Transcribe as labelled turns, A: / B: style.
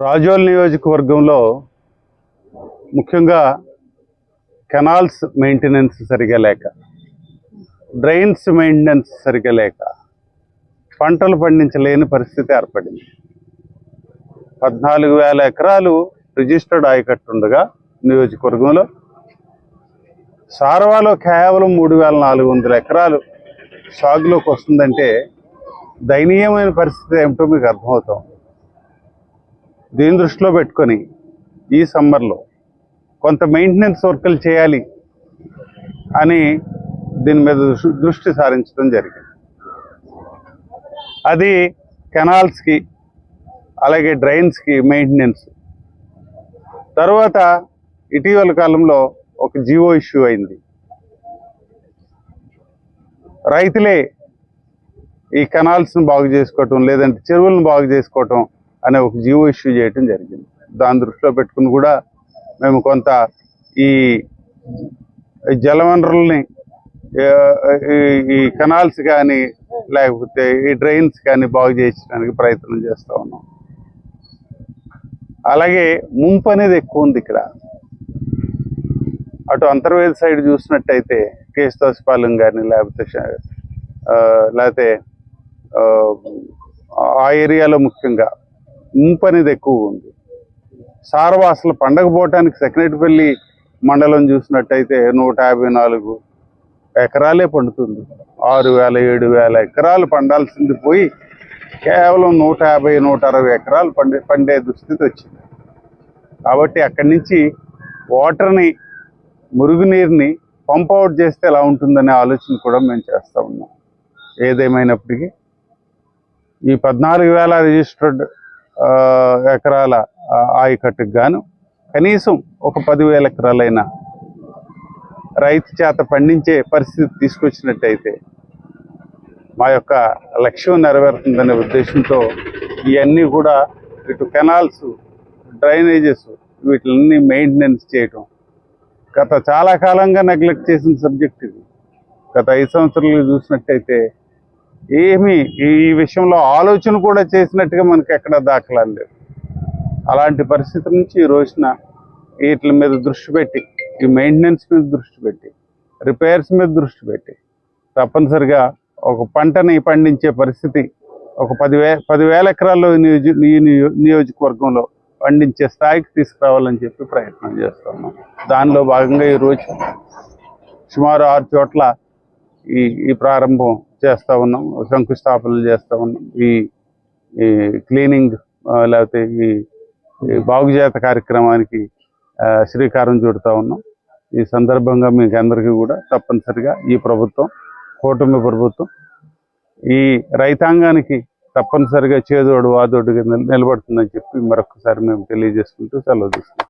A: రాజోల్ నియోజకవర్గంలో ముఖ్యంగా canals maintenance సరిగా లేక డ్రైన్స్ మెయింటెనెన్స్ సరిగా లేక పంటలు పండించలేని పరిస్థితి ఏర్పడింది. పద్నాలుగు వేల ఎకరాలు రిజిస్టర్డ్ ఆయకట్టు ఉండగా నియోజకవర్గంలో సారవాలో కేవలం మూడు వేల నాలుగు వందల ఎకరాలు సాగులోకి వస్తుందంటే దయనీయమైన పరిస్థితి ఏమిటో మీకు అర్థమవుతాం దీని దృష్టిలో పెట్టుకొని ఈ సమ్మర్లో కొంత మెయింటెనెన్స్ వర్కులు చేయాలి అని దీని మీద దృష్టి- దృష్టి సారించడం జరిగింది. అది కెనాల్స్కి అలాగే డ్రైన్స్కి మెయింటెనెన్స్. తర్వాత ఇటీవల కాలంలో ఒక జియో ఇష్యూ అయింది. రైతులే ఈ కెనాల్స్ను బాగు చేసుకోవటం లేదంటే చెరువులను బాగు చేసుకోవటం అనే ఒక జీవో ఇష్యూ చేయటం జరిగింది. దాని దృష్టిలో పెట్టుకుని కూడా మేము కొంత ఈ జలవనరుల్ని ఈ- ఈ కెనాల్స్ కానీ లేకపోతే ఈ డ్రైన్స్ కానీ బాగు చేయించడానికి ప్రయత్నం చేస్తూ ఉన్నాం. అలాగే ముంపు అనేది ఎక్కువ ఉంది ఇక్కడ. అటు అంతర్వేది సైడ్ చూసినట్టయితే కేశదోసపాలెం కానీ లేకపోతే లేకపోతే ఆ ఏరియాలో ముఖ్యంగా ముంపు అనేది ఎక్కువ ఉంది. సారవ అసలు పండగ పోవటానికి సెక్రటపల్లి మండలం చూసినట్టయితే నూట యాభై నాలుగు ఎకరాలే పండుతుంది. ఆరు వేల ఏడు వేల ఎకరాలు పండాల్సింది పోయి కేవలం నూట యాభై నూట అరవై ఎకరాలు పండే పండే దుస్థితి వచ్చింది. కాబట్టి అక్కడి నుంచి వాటర్ని మురుగునీరుని పంప్ అవుట్ చేస్తే ఎలా ఉంటుందనే ఆలోచన కూడా మేము చేస్తూ ఉన్నాం. ఏదేమైనప్పటికీ ఈ పద్నాలుగు వేల రిజిస్టర్డ్ ఎకరాల ఆయకట్టుకు గాను కనీసం ఒక పదివేల ఎకరాలైనా రైతు చేత పండించే పరిస్థితి తీసుకొచ్చినట్టయితే మా యొక్క లక్ష్యం నెరవేరుతుందనే ఉద్దేశంతో ఇవన్నీ కూడా ఇటు కెనాల్స్ డ్రైనేజెస్ వీటిని మెయింటెనెన్స్ చేయటం. గత చాలా కాలంగా నెగ్లెక్ట్ చేసిన సబ్జెక్ట్ ఇది. గత ఐదు సంవత్సరాలు చూసినట్టయితే ఏమీ ఈ విషయంలో ఆలోచన కూడా చేసినట్టుగా మనకి ఎక్కడ దాఖలాలు అలాంటి పరిస్థితి నుంచి ఈ రోజున వీటి మీద దృష్టి పెట్టి ఈ మెయింటెనెన్స్ మీద దృష్టి పెట్టి రిపేర్స్ మీద దృష్టి పెట్టి తప్పనిసరిగా ఒక పంటని పండించే పరిస్థితి ఒక పదివే పదివేల ఎకరాల్లో నియోజ నియోజకవర్గంలో పండించే స్థాయికి తీసుకురావాలని చెప్పి ప్రయత్నం చేస్తున్నాం దానిలో భాగంగా ఈరోజు సుమారు ఆరు చోట్ల ఈ ఈ ప్రారంభం చేస్తూ ఉన్నాం శంకుస్థాపనలు చేస్తూ ఉన్నాం. ఈ ఈ క్లీనింగ్ లేకపోతే ఈ బాగుజాత కార్యక్రమానికి శ్రీకారం చుడుతూ ఉన్నాం. ఈ సందర్భంగా మీకు అందరికీ కూడా తప్పనిసరిగా ఈ ప్రభుత్వం కూటమి ప్రభుత్వం ఈ రైతాంగానికి తప్పనిసరిగా చేదోడు వాదోడుగా నిలబడుతుందని చెప్పి మరొకసారి మేము తెలియజేసుకుంటూ సెలవు తీసుకుంటాం